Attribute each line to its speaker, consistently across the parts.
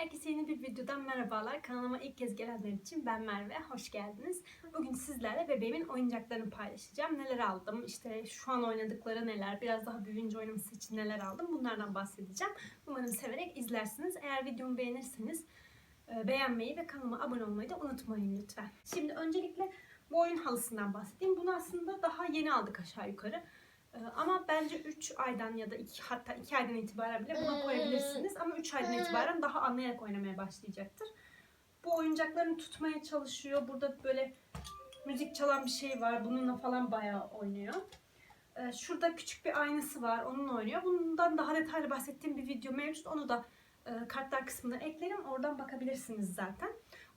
Speaker 1: Herkese yeni bir videodan merhabalar. Kanalıma ilk kez gelenler için ben Merve. Hoş geldiniz. Bugün sizlerle bebeğimin oyuncaklarını paylaşacağım. Neler aldım, işte şu an oynadıkları neler, biraz daha büyüyünce oynaması için neler aldım bunlardan bahsedeceğim. Umarım severek izlersiniz. Eğer videomu beğenirseniz e, beğenmeyi ve kanalıma abone olmayı da unutmayın lütfen. Şimdi öncelikle bu oyun halısından bahsedeyim. Bunu aslında daha yeni aldık aşağı yukarı. Ee, Ama bence 3 aydan ya da 2 hatta 2 aydan itibaren bile buna koyabilirsiniz. Ama 3 aydan itibaren daha anlayarak oynamaya başlayacaktır. Bu oyuncaklarını tutmaya çalışıyor. Burada böyle müzik çalan bir şey var. Bununla falan bayağı oynuyor. Ee, Şurada küçük bir aynası var. Onunla oynuyor. Bundan daha detaylı bahsettiğim bir video mevcut. Onu da e, kartlar kısmına eklerim. Oradan bakabilirsiniz zaten.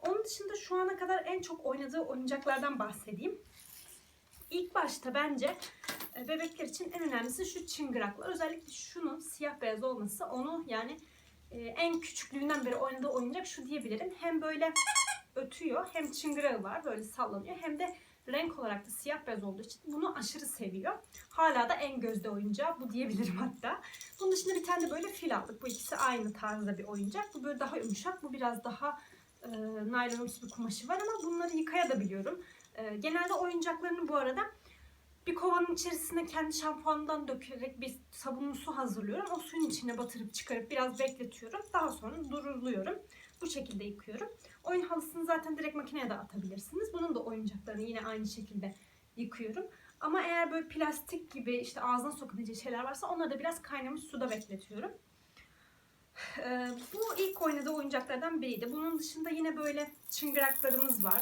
Speaker 1: Onun dışında şu ana kadar en çok oynadığı oyuncaklardan bahsedeyim. İlk başta bence bebekler için en önemlisi şu çıngıraklar. Özellikle şunun siyah beyaz olması onu yani e, en küçüklüğünden beri oynadığı oyuncak şu diyebilirim. Hem böyle ötüyor hem çıngırağı var böyle sallanıyor hem de renk olarak da siyah beyaz olduğu için bunu aşırı seviyor. Hala da en gözde oyuncağı bu diyebilirim hatta. Bunun dışında bir tane de böyle fil aldık. Bu ikisi aynı tarzda bir oyuncak. Bu böyle daha yumuşak. Bu biraz daha e, naylonumsu bir kumaşı var ama bunları yıkayabiliyorum. E, genelde oyuncaklarını bu arada bir kovanın içerisine kendi şampuanından dökerek bir sabunlu su hazırlıyorum. O suyun içine batırıp çıkarıp biraz bekletiyorum. Daha sonra duruluyorum. Bu şekilde yıkıyorum. Oyun halısını zaten direkt makineye de atabilirsiniz. Bunun da oyuncaklarını yine aynı şekilde yıkıyorum. Ama eğer böyle plastik gibi işte ağzına sokabileceği şeyler varsa onları da biraz kaynamış suda bekletiyorum. Ee, bu ilk oynadığı oyuncaklardan biriydi. Bunun dışında yine böyle çıngıraklarımız var.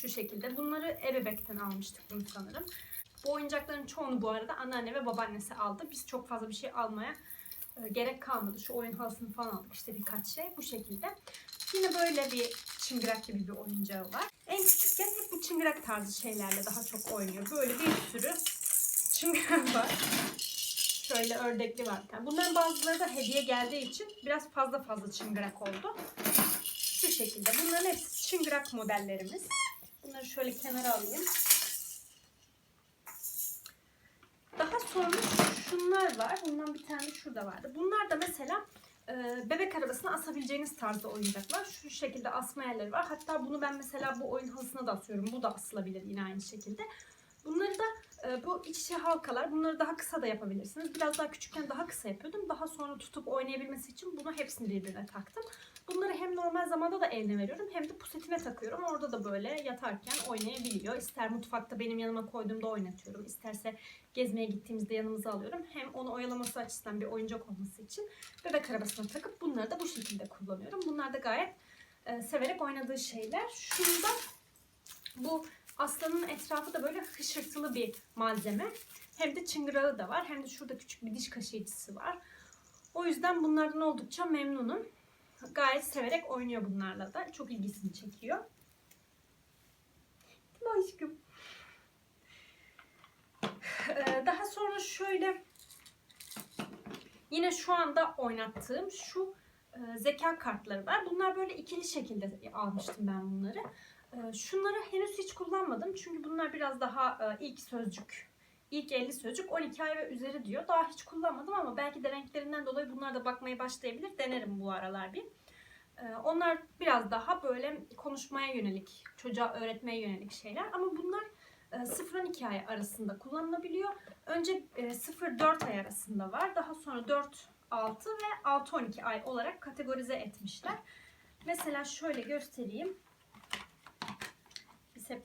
Speaker 1: Şu şekilde. Bunları ebebekten almıştık bunu sanırım. Bu oyuncakların çoğunu bu arada anneanne ve babaannesi aldı. Biz çok fazla bir şey almaya e, gerek kalmadı. Şu oyun halısını falan aldık işte birkaç şey bu şekilde. Yine böyle bir çıngırak gibi bir oyuncağı var. En küçükken hep bu çıngırak tarzı şeylerle daha çok oynuyor. Böyle bir sürü çıngırak var. Şöyle ördekli var. Yani bunların bazıları da hediye geldiği için biraz fazla fazla çıngırak oldu. Şu şekilde. Bunların hepsi çıngırak modellerimiz. Bunları şöyle kenara alayım. Daha sonra şunlar var. Bundan bir tane şurada vardı. Bunlar da mesela e, bebek arabasına asabileceğiniz tarzda oyuncaklar. Şu şekilde asma yerleri var. Hatta bunu ben mesela bu oyun halısına da asıyorum. Bu da asılabilir yine aynı şekilde. Bunları da bu iç içe halkalar. Bunları daha kısa da yapabilirsiniz. Biraz daha küçükken daha kısa yapıyordum. Daha sonra tutup oynayabilmesi için bunu hepsini birbirine taktım. Bunları hem normal zamanda da eline veriyorum hem de pusetime takıyorum. Orada da böyle yatarken oynayabiliyor. İster mutfakta benim yanıma koyduğumda oynatıyorum. İsterse gezmeye gittiğimizde yanımıza alıyorum. Hem onu oyalaması açısından bir oyuncak olması için bebek arabasına takıp bunları da bu şekilde kullanıyorum. Bunlar da gayet e, severek oynadığı şeyler. Şunda bu aslanın etrafı da böyle hışırtılı bir malzeme. Hem de çıngırağı da var. Hem de şurada küçük bir diş kaşıyıcısı var. O yüzden bunlardan oldukça memnunum. Gayet severek oynuyor bunlarla da. Çok ilgisini çekiyor. Değil mi aşkım? Ee, Daha sonra şöyle yine şu anda oynattığım şu e, zeka kartları var. Bunlar böyle ikili şekilde almıştım ben bunları. Ee, Şunları henüz hiç kullanmadım. Çünkü bunlar biraz daha e, ilk sözcük. İlk 50 sözcük 12 ay ve üzeri diyor. Daha hiç kullanmadım ama belki de renklerinden dolayı bunlar da bakmaya başlayabilir. Denerim bu aralar bir. Ee, Onlar biraz daha böyle konuşmaya yönelik, çocuğa öğretmeye yönelik şeyler. Ama bunlar e, 0-12 ay arasında kullanılabiliyor. Önce e, 0-4 ay arasında var. Daha sonra 4-6 ve 6-12 ay olarak kategorize etmişler. Mesela şöyle göstereyim. Hep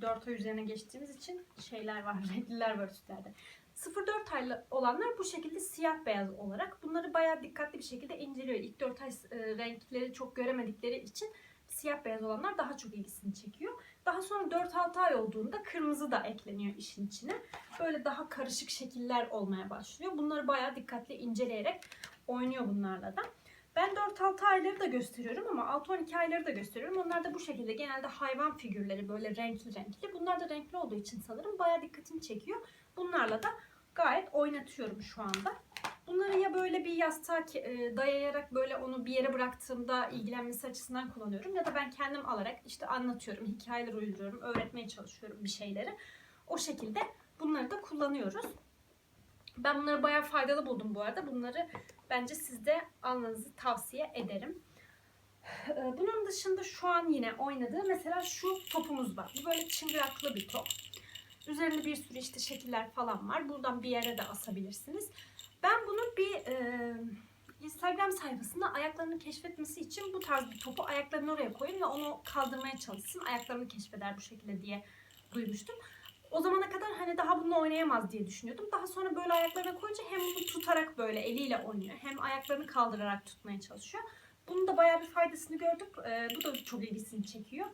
Speaker 1: 4 ay üzerine geçtiğimiz için şeyler var, renkliler var üstlerde. 0-4 aylı olanlar bu şekilde siyah beyaz olarak. Bunları bayağı dikkatli bir şekilde inceliyor. İlk 4 ay e, renkleri çok göremedikleri için siyah beyaz olanlar daha çok ilgisini çekiyor. Daha sonra 4-6 ay olduğunda kırmızı da ekleniyor işin içine. Böyle daha karışık şekiller olmaya başlıyor. Bunları bayağı dikkatli inceleyerek oynuyor bunlarla da. Ben 4-6 ayları da gösteriyorum ama 6-12 ayları da gösteriyorum. Onlar da bu şekilde genelde hayvan figürleri böyle renkli renkli. Bunlar da renkli olduğu için sanırım bayağı dikkatimi çekiyor. Bunlarla da gayet oynatıyorum şu anda. Bunları ya böyle bir yastığa e, dayayarak böyle onu bir yere bıraktığımda ilgilenmesi açısından kullanıyorum. Ya da ben kendim alarak işte anlatıyorum, hikayeler uyduruyorum, öğretmeye çalışıyorum bir şeyleri. O şekilde bunları da kullanıyoruz. Ben bunları bayağı faydalı buldum bu arada. Bunları bence siz de almanızı tavsiye ederim. Ee, Bunun dışında şu an yine oynadığı mesela şu topumuz var. Bu böyle çıngıraklı bir top. Üzerinde bir sürü işte şekiller falan var. Buradan bir yere de asabilirsiniz. Ben bunu bir e, Instagram sayfasında ayaklarını keşfetmesi için bu tarz bir topu ayaklarını oraya koyun ve onu kaldırmaya çalışsın. Ayaklarını keşfeder bu şekilde diye duymuştum. O zamana kadar hani daha bununla oynayamaz diye düşünüyordum. Daha sonra böyle ayaklarına koyunca hem bunu tutarak böyle eliyle oynuyor hem ayaklarını kaldırarak tutmaya çalışıyor. Bunun da bayağı bir faydasını gördük. Ee, bu da çok ilgisini çekiyor.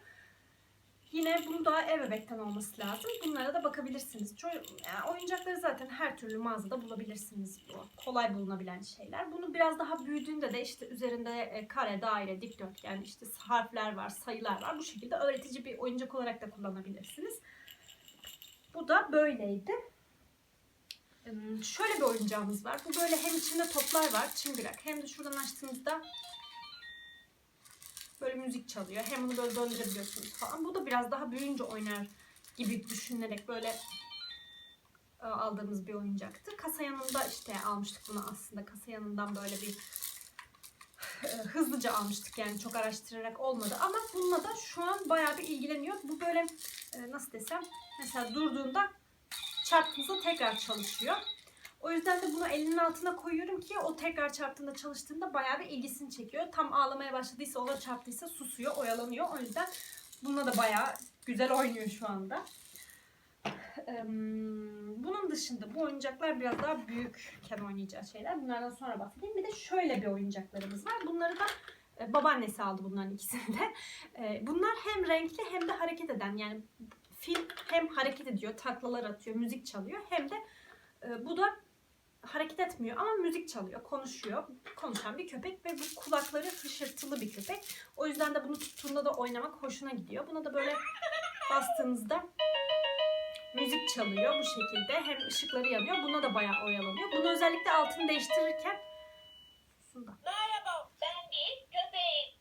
Speaker 1: Yine bunu da ebebekten olması lazım. Bunlara da bakabilirsiniz. Ço- yani oyuncakları zaten her türlü mağazada bulabilirsiniz. Bu kolay bulunabilen şeyler. Bunu biraz daha büyüdüğünde de işte üzerinde e, kare, daire, dikdörtgen, işte harfler var, sayılar var. Bu şekilde öğretici bir oyuncak olarak da kullanabilirsiniz. Bu da böyleydi. Şöyle bir oyuncağımız var. Bu böyle hem içinde toplar var, çıngırak. Hem de şuradan açtığınızda böyle müzik çalıyor. Hem bunu böyle döndürebiliyorsunuz falan. Bu da biraz daha büyüyünce oynar gibi düşünülerek böyle e, aldığımız bir oyuncaktı. Kasa yanında işte almıştık bunu aslında. Kasa yanından böyle bir hızlıca almıştık yani çok araştırarak olmadı. Ama bununla da şu an bayağı bir ilgileniyor. Bu böyle e, nasıl desem mesela durduğunda çarptığınızda tekrar çalışıyor. O yüzden de bunu elinin altına koyuyorum ki o tekrar çarptığında çalıştığında bayağı bir ilgisini çekiyor. Tam ağlamaya başladıysa, ona çarptıysa susuyor, oyalanıyor. O yüzden bununla da bayağı güzel oynuyor şu anda. Bunun dışında bu oyuncaklar biraz daha büyükken oynayacağı şeyler. Bunlardan sonra bahsedeyim. Bir de şöyle bir oyuncaklarımız var. Bunları da e, babaannesi aldı bunların ikisini de. E, Bunlar hem renkli hem de hareket eden yani fil hem hareket ediyor, taklalar atıyor, müzik çalıyor hem de e, bu da hareket etmiyor ama müzik çalıyor, konuşuyor. Konuşan bir köpek ve bu kulakları hışırtılı bir köpek. O yüzden de bunu tuttuğunda da oynamak hoşuna gidiyor. Buna da böyle bastığınızda müzik çalıyor bu şekilde. Hem ışıkları yanıyor. Buna da bayağı oyalanıyor. Bunu özellikle altını değiştirirken Susun da.
Speaker 2: Merhaba, ben bir köpeğim.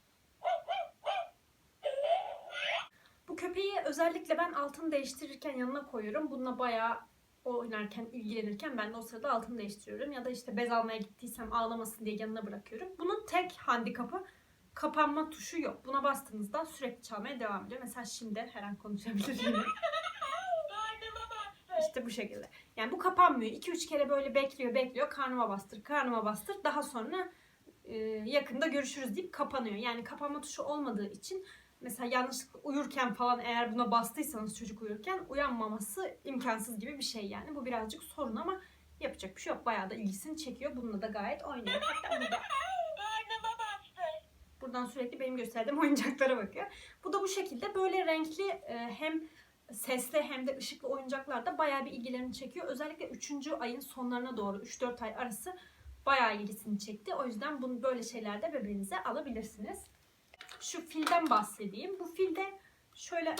Speaker 1: Bu köpeği özellikle ben altını değiştirirken yanına koyuyorum. Bununla bayağı oynarken, ilgilenirken ben de o sırada altını değiştiriyorum. Ya da işte bez almaya gittiysem ağlamasın diye yanına bırakıyorum. Bunun tek handikapı kapanma tuşu yok. Buna bastığınızda sürekli çalmaya devam ediyor. Mesela şimdi her an konuşabilir yine. İşte bu şekilde. Yani bu kapanmıyor. 2-3 kere böyle bekliyor, bekliyor. Karnıma bastır, karnıma bastır. Daha sonra e, yakında görüşürüz deyip kapanıyor. Yani kapanma tuşu olmadığı için mesela yanlışlıkla uyurken falan eğer buna bastıysanız çocuk uyurken uyanmaması imkansız gibi bir şey yani. Bu birazcık sorun ama yapacak bir şey yok. Bayağı da ilgisini çekiyor. Bununla da gayet oynuyor. Hatta. Buradan sürekli benim gösterdiğim oyuncaklara bakıyor. Bu da bu şekilde böyle renkli e, hem sesli hem de ışıklı oyuncaklar da bayağı bir ilgilerini çekiyor. Özellikle 3. ayın sonlarına doğru 3-4 ay arası bayağı ilgisini çekti. O yüzden bunu böyle şeylerde bebeğinize alabilirsiniz. Şu filden bahsedeyim. Bu filde şöyle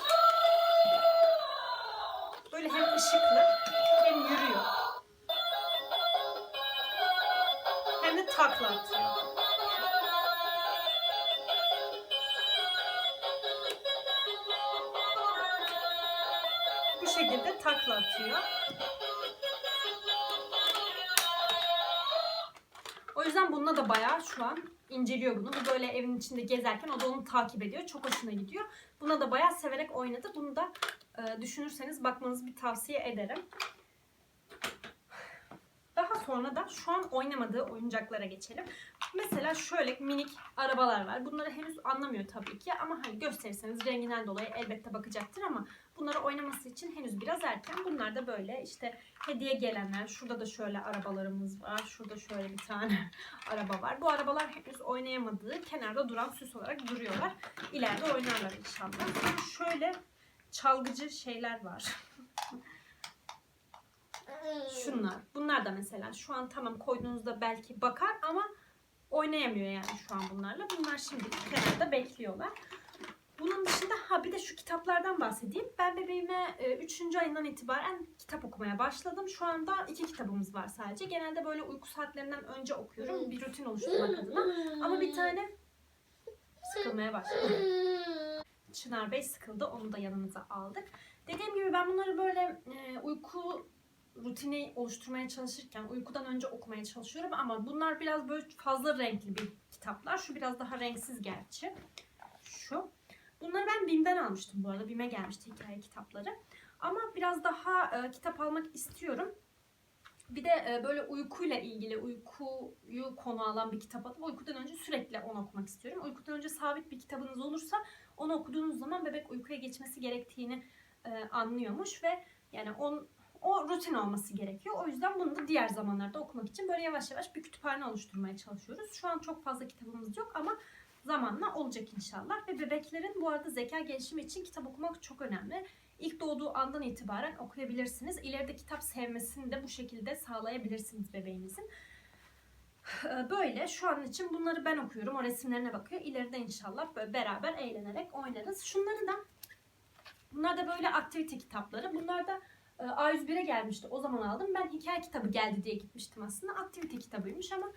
Speaker 1: böyle hem ışıklı hem yürüyor. Hem de takla atıyor. Bu şekilde takla atıyor. O yüzden bununla da bayağı şu an inceliyor bunu. Bu böyle evin içinde gezerken o da onu takip ediyor. Çok hoşuna gidiyor. Buna da bayağı severek oynadı. Bunu da e, düşünürseniz bakmanızı bir tavsiye ederim. Daha sonra da şu an oynamadığı oyuncaklara geçelim. Mesela şöyle minik arabalar var. Bunları henüz anlamıyor tabii ki ama hani gösterirseniz renginden dolayı elbette bakacaktır ama bunları oynaması için henüz biraz erken. Bunlar da böyle işte hediye gelenler. Şurada da şöyle arabalarımız var. Şurada şöyle bir tane araba var. Bu arabalar henüz oynayamadığı kenarda duran süs olarak duruyorlar. İleride oynarlar inşallah. Sonra şöyle çalgıcı şeyler var. Şunlar. Bunlar da mesela şu an tamam koyduğunuzda belki bakar ama oynayamıyor yani şu an bunlarla. Bunlar şimdi kenarda bekliyorlar. Bunun dışında ha bir de şu kitaplardan bahsedeyim. Ben bebeğime 3. ayından itibaren kitap okumaya başladım. Şu anda iki kitabımız var sadece. Genelde böyle uyku saatlerinden önce okuyorum. Bir rutin oluşturmak adına. Ama bir tane sıkılmaya başladı. Çınar Bey sıkıldı. Onu da yanımıza aldık. Dediğim gibi ben bunları böyle e, uyku rutini oluşturmaya çalışırken uykudan önce okumaya çalışıyorum ama bunlar biraz böyle fazla renkli bir kitaplar. Şu biraz daha renksiz gerçi. Şu. Bunları ben BİM'den almıştım bu arada. BİM'e gelmişti hikaye kitapları. Ama biraz daha e, kitap almak istiyorum. Bir de e, böyle uykuyla ilgili uykuyu konu alan bir kitap alıp uykudan önce sürekli onu okumak istiyorum. Uykudan önce sabit bir kitabınız olursa onu okuduğunuz zaman bebek uykuya geçmesi gerektiğini e, anlıyormuş ve yani on, o rutin olması gerekiyor. O yüzden bunu da diğer zamanlarda okumak için böyle yavaş yavaş bir kütüphane oluşturmaya çalışıyoruz. Şu an çok fazla kitabımız yok ama zamanla olacak inşallah. Ve bebeklerin bu arada zeka gelişimi için kitap okumak çok önemli. İlk doğduğu andan itibaren okuyabilirsiniz. İleride kitap sevmesini de bu şekilde sağlayabilirsiniz bebeğinizin. Böyle şu an için bunları ben okuyorum. O resimlerine bakıyor. İleride inşallah böyle beraber eğlenerek oynarız. Şunları da bunlar da böyle aktivite kitapları. Bunlar da A101'e gelmişti. O zaman aldım. Ben hikaye kitabı geldi diye gitmiştim aslında. Aktivite kitabıymış ama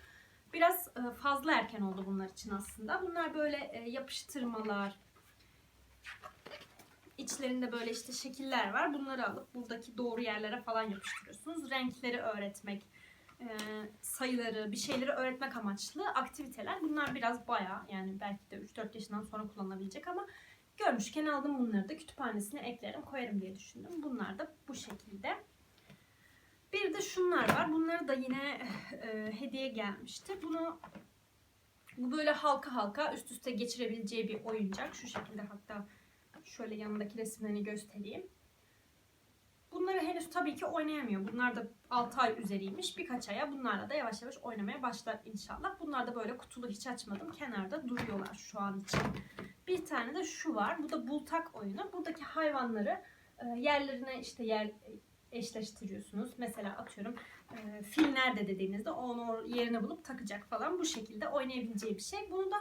Speaker 1: biraz e, fazla erken oldu bunlar için aslında. Bunlar böyle e, yapıştırmalar, İçlerinde böyle işte şekiller var. Bunları alıp buradaki doğru yerlere falan yapıştırıyorsunuz. Renkleri öğretmek, e, sayıları, bir şeyleri öğretmek amaçlı aktiviteler. Bunlar biraz bayağı yani belki de 3-4 yaşından sonra kullanılabilecek ama görmüşken aldım bunları da kütüphanesine eklerim koyarım diye düşündüm. Bunlar da bu şekilde. Bir de şunlar var. Bunları da yine e, hediye gelmişti. Bunu bu böyle halka halka üst üste geçirebileceği bir oyuncak. Şu şekilde hatta Şöyle yanındaki resimlerini göstereyim. Bunları henüz tabii ki oynayamıyor. Bunlar da 6 ay üzeriymiş. Birkaç aya bunlarla da yavaş yavaş oynamaya başlar inşallah. Bunlar da böyle kutulu hiç açmadım. Kenarda duruyorlar şu an için. Bir tane de şu var. Bu da bultak oyunu. Buradaki hayvanları e, yerlerine işte yer eşleştiriyorsunuz. Mesela atıyorum e, fil nerede dediğinizde onu yerine bulup takacak falan. Bu şekilde oynayabileceği bir şey. Bunu da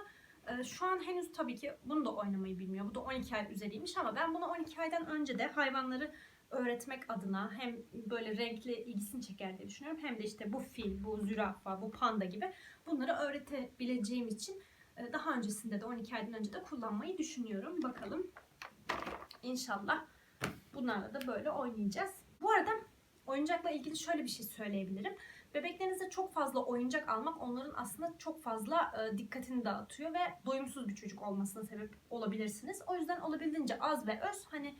Speaker 1: ee, Şu an henüz tabii ki bunu da oynamayı bilmiyor. Bu da 12 ay üzeriymiş ama ben bunu 12 aydan önce de hayvanları öğretmek adına hem böyle renkli ilgisini çeker diye düşünüyorum. Hem de işte bu fil, bu zürafa, bu panda gibi bunları öğretebileceğim için e, daha öncesinde de 12 aydan önce de kullanmayı düşünüyorum. Bakalım. İnşallah bunlarla da böyle oynayacağız. Bu arada oyuncakla ilgili şöyle bir şey söyleyebilirim. Bebeklerinize çok fazla oyuncak almak onların aslında çok fazla e, dikkatini dağıtıyor ve doyumsuz bir çocuk olmasına sebep olabilirsiniz. O yüzden olabildiğince az ve öz hani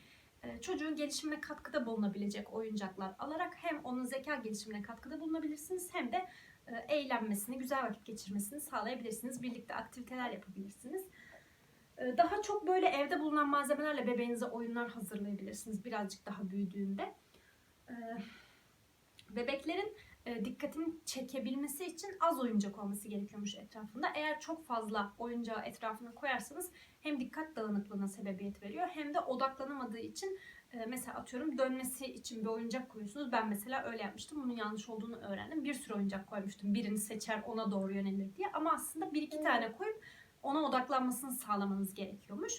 Speaker 1: çocuğun gelişimine katkıda bulunabilecek oyuncaklar alarak hem onun zeka gelişimine katkıda bulunabilirsiniz hem de e, eğlenmesini, güzel vakit geçirmesini sağlayabilirsiniz. Birlikte aktiviteler yapabilirsiniz. E, Daha çok böyle evde bulunan malzemelerle bebeğinize oyunlar hazırlayabilirsiniz birazcık daha büyüdüğünde. E, Bebeklerin e, dikkatini çekebilmesi için az oyuncak olması gerekiyormuş etrafında. Eğer çok fazla oyuncağı etrafına koyarsanız hem dikkat dağınıklığına sebebiyet veriyor hem de odaklanamadığı için e, mesela atıyorum dönmesi için bir oyuncak koyuyorsunuz. Ben mesela öyle yapmıştım. Bunun yanlış olduğunu öğrendim. Bir sürü oyuncak koymuştum. Birini seçer ona doğru yönelir diye. Ama aslında bir iki tane koyup ona odaklanmasını sağlamanız gerekiyormuş.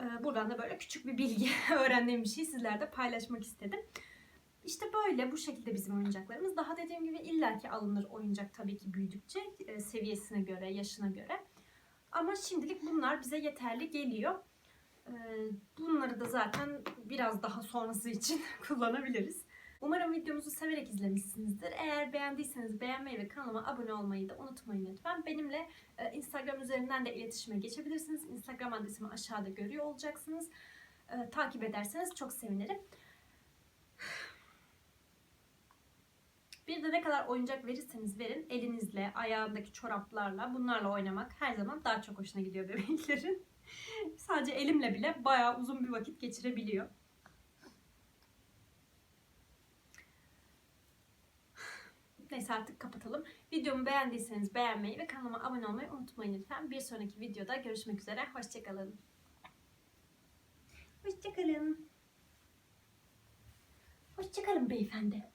Speaker 1: E, Buradan da böyle küçük bir bilgi öğrendiğim bir şey sizlerle paylaşmak istedim. İşte böyle bu şekilde bizim oyuncaklarımız. Daha dediğim gibi illaki alınır oyuncak tabii ki büyüdükçe e, seviyesine göre, yaşına göre. Ama şimdilik bunlar bize yeterli geliyor. E, Bunları da zaten biraz daha sonrası için kullanabiliriz. Umarım videomuzu severek izlemişsinizdir. Eğer beğendiyseniz beğenmeyi ve kanalıma abone olmayı da unutmayın lütfen. Benimle e, Instagram üzerinden de iletişime geçebilirsiniz. Instagram adresimi aşağıda görüyor olacaksınız. E, Takip ederseniz çok sevinirim. Bir de ne kadar oyuncak verirseniz verin elinizle, ayağındaki çoraplarla bunlarla oynamak her zaman daha çok hoşuna gidiyor bebeklerin. Sadece elimle bile bayağı uzun bir vakit geçirebiliyor. Neyse artık kapatalım. Videomu beğendiyseniz beğenmeyi ve kanalıma abone olmayı unutmayın lütfen. Bir sonraki videoda görüşmek üzere. Hoşçakalın. Hoşçakalın. Hoşçakalın beyefendi.